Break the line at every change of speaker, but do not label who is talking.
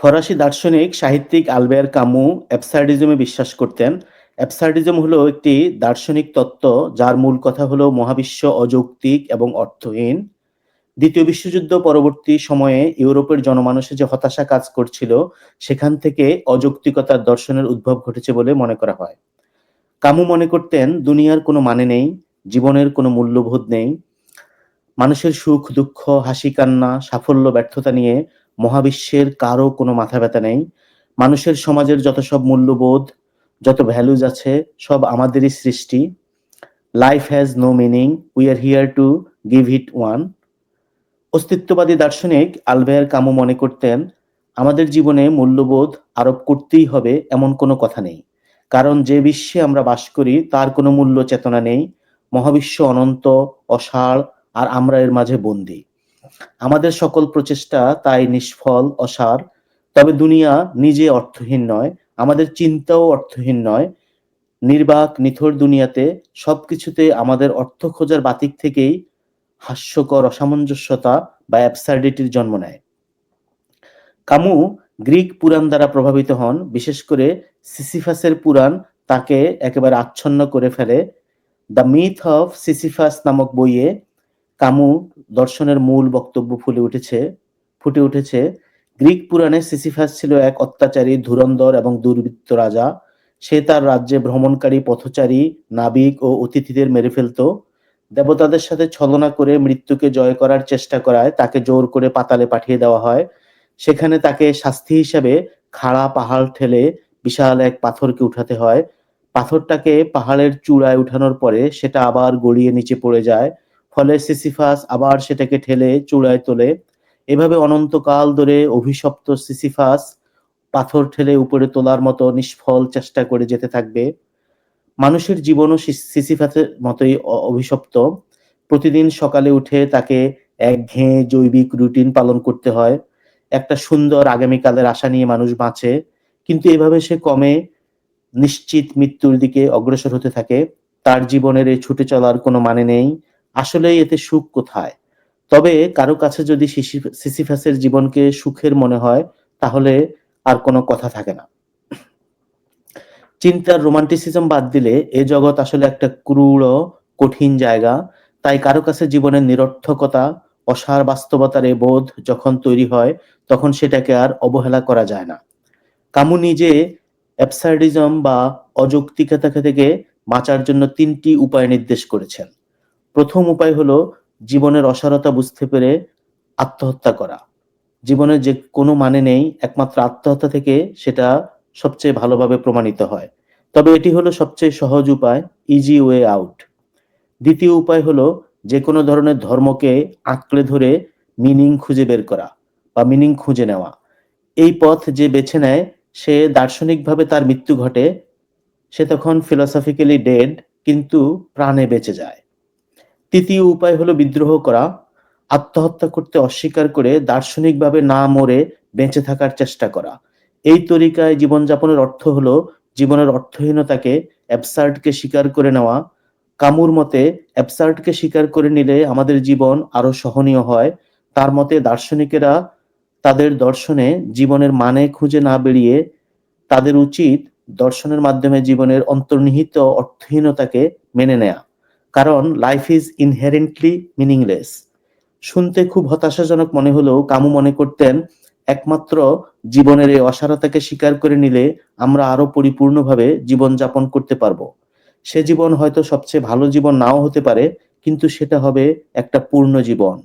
ফরাসি দার্শনিক সাহিত্যিক আলবেয়ার কামু অ্যাবসার্ডিজমে বিশ্বাস করতেন। অ্যাবসার্ডিজম হলো একটি দার্শনিক তত্ত্ব যার মূল কথা হলো মহাবিশ্ব অযৌক্তিক এবং অর্থহীন। দ্বিতীয় বিশ্বযুদ্ধ পরবর্তী সময়ে ইউরোপের জনমানুষে যে হতাশা কাজ করছিল, সেখান থেকে অযৌক্তিকতার দর্শনের উদ্ভব ঘটেছে বলে মনে করা হয়। কামু মনে করতেন, দুনিয়ার কোনো মানে নেই, জীবনের কোনো মূল্যবোধ নেই। মানুষের সুখ, দুঃখ, হাসি, কান্না, সাফল্য, ব্যর্থতা নিয়ে মহাবিশ্বের কারও কোনো মাথা ব্যথা নেই। মানুষের সমাজের যত সব মূল্যবোধ, যত ভ্যালুজ আছে, সব আমাদেরই সৃষ্টি। Life has no meaning we are here to give it one অস্তিত্ববাদী দার্শনিক আলভেয়ার কামু মনে করতেন, আমাদের জীবনে মূল্যবোধ আরোপ করতেই হবে এমন কোনো কথা নেই। কারণ যে বিশ্বে আমরা বাস করি, তার কোনো মূল্য চেতনা নেই। মহাবিশ্ব অনন্ত, অসাড়, আর আমরা এর মাঝে বন্দী। আমাদের সকল প্রচেষ্টা তাই নিষ্ফল, অসার। তবে দুনিয়া নিজে অর্থহীন নয়, আমাদের চিন্তাও অর্থহীন নয়। নির্বাক, নিথর দুনিয়াতে সবকিছুতে আমাদের অর্থ খোঁজার বাতিক থেকেই হাস্যকর, অসামঞ্জস্যতা বা অ্যাবসার্ডিটির জন্ম নেয়। কামু গ্রিক পুরাণ দ্বারা প্রভাবিত হন, বিশেষ করে সিসিফাসের পুরাণ তাকে একেবারে আচ্ছন্ন করে ফেলে। দ্য মিথ অফ সিসিফাস নামক বইয়ে কামু দর্শনের মূল বক্তব্য ফুলে উঠেছে, ফুটে উঠেছে, গ্রিক পুরাণে সিসিফাস ছিল এক অত্যাচারী, ধুরন্ধর এবং দুর্বৃত্ত রাজা। সে তার রাজ্যে ভ্রমণকারী, পথচারী, নাবিক ও অতিথিদের মেরে ফেলত। দেবতাদের সাথে ছলনা করে মৃত্যুকে জয় করার চেষ্টা করায় তাকে জোর করে পাতালে পাঠিয়ে দেওয়া হয়। সেখানে তাকে শাস্তি হিসাবে খাড়া পাহাড় ঠেলে বিশাল এক পাথরকে উঠাতে হয়। পাথরটাকে পাহাড়ের চূড়ায় উঠানোর পরে সেটা আবার গড়িয়ে নিচে পড়ে যায়। ফলে সিসিফাস আবার সেটাকে ঠেলে, চূড়ায় তোলে। এভাবে অনন্তকাল ধরে অভিশপ্ত সিসিফাস পাথর ঠেলে উপরে তোলার মতো নিষ্ফল চেষ্টা করে যেতে থাকবে। মানুষের জীবনও সিসিফাসের মতোই অভিশপ্ত। প্রতিদিন সকালে উঠে তাকে একঘেয়ে জৈবিক রুটিন পালন করতে হয়। একটা সুন্দর আগামীকালের আশা নিয়ে মানুষ বাঁচে, কিন্তু এভাবে সে কমে নিশ্চিত মৃত্যুর দিকে অগ্রসর হতে থাকে। তার জীবনের এই ছুটে চলার কোনো মানে নেই। আসলেই এতে সুখ কোথায়? তবে কারও কাছে যদি সিসিফাসের জীবনকে সুখের মনে হয়, তাহলে আর কোনো কথা থাকে না। চিন্তার রোমান্টিসিজম বাদ দিলে এ জগৎ আসলে একটা ক্রূর কঠিন জায়গা। তাই কারও কাছে জীবনের নিরর্থকতা, অসার বাস্তবতার এ বোধ যখন তৈরি হয়, তখন সেটাকে আর অবহেলা করা যায় না। কামু নিজে অ্যাবসার্ডিজম বা অযৌক্তিকতা থেকে বাঁচার জন্য তিনটি উপায় নির্দেশ করেছেন। প্রথম উপায় হলো জীবনের অসারতা বুঝতে পেরে আত্মহত্যা করা। জীবনের যে কোনো মানে নেই, একমাত্র আত্মহত্যা থেকে সেটা সবচেয়ে ভালোভাবে প্রমাণিত হয়। তবে এটি হলো সবচেয়ে সহজ উপায় ইজি ওয়ে আউট দ্বিতীয় উপায় হলো যে কোনো ধরনের ধর্মকে আঁকড়ে ধরে মিনিং খুঁজে বের করা বা মিনিং খুঁজে নেওয়া। এই পথ যে বেছে নেয়, সে দার্শনিকভাবে তার মৃত্যু ঘটে, সে তখন ফিলসফিক্যালি ডেড কিন্তু প্রাণে বেঁচে যায়। তৃতীয় উপায় হলো বিদ্রোহ করা, আত্মহত্যা করতে অস্বীকার করে দার্শনিকভাবে না মরে বেঁচে থাকার চেষ্টা করা। এই তরিকায় জীবনযাপনের অর্থ হলো জীবনের অর্থহীনতাকে অ্যাবসার্ডকে স্বীকার করে নেওয়া। কামুর মতে অ্যাবসার্ডকে স্বীকার করে নিলে আমাদের জীবন আরও সহনীয় হয়। তার মতে দার্শনিকেরা তাদের দর্শনে জীবনের মানে খুঁজে না বেরিয়ে তাদের উচিত দর্শনের মাধ্যমে জীবনের অন্তর্নিহিত অর্থহীনতাকে মেনে নেয়া। কারণ লাইফ ইজ ইনহেরেন্টলি মিনিংলেস শুনতে খুব হতাশাজনক মনে হলেও কামু মনে করতেন, একমাত্র জীবনের এই অসারতাকে স্বীকার করে নিলে আমরা আরও পরিপূর্ণভাবে জীবন যাপন করতে পারব। সে জীবন হয়তো সবচেয়ে ভালো জীবন নাও হতে পারে, কিন্তু সেটা হবে একটা পূর্ণ জীবন।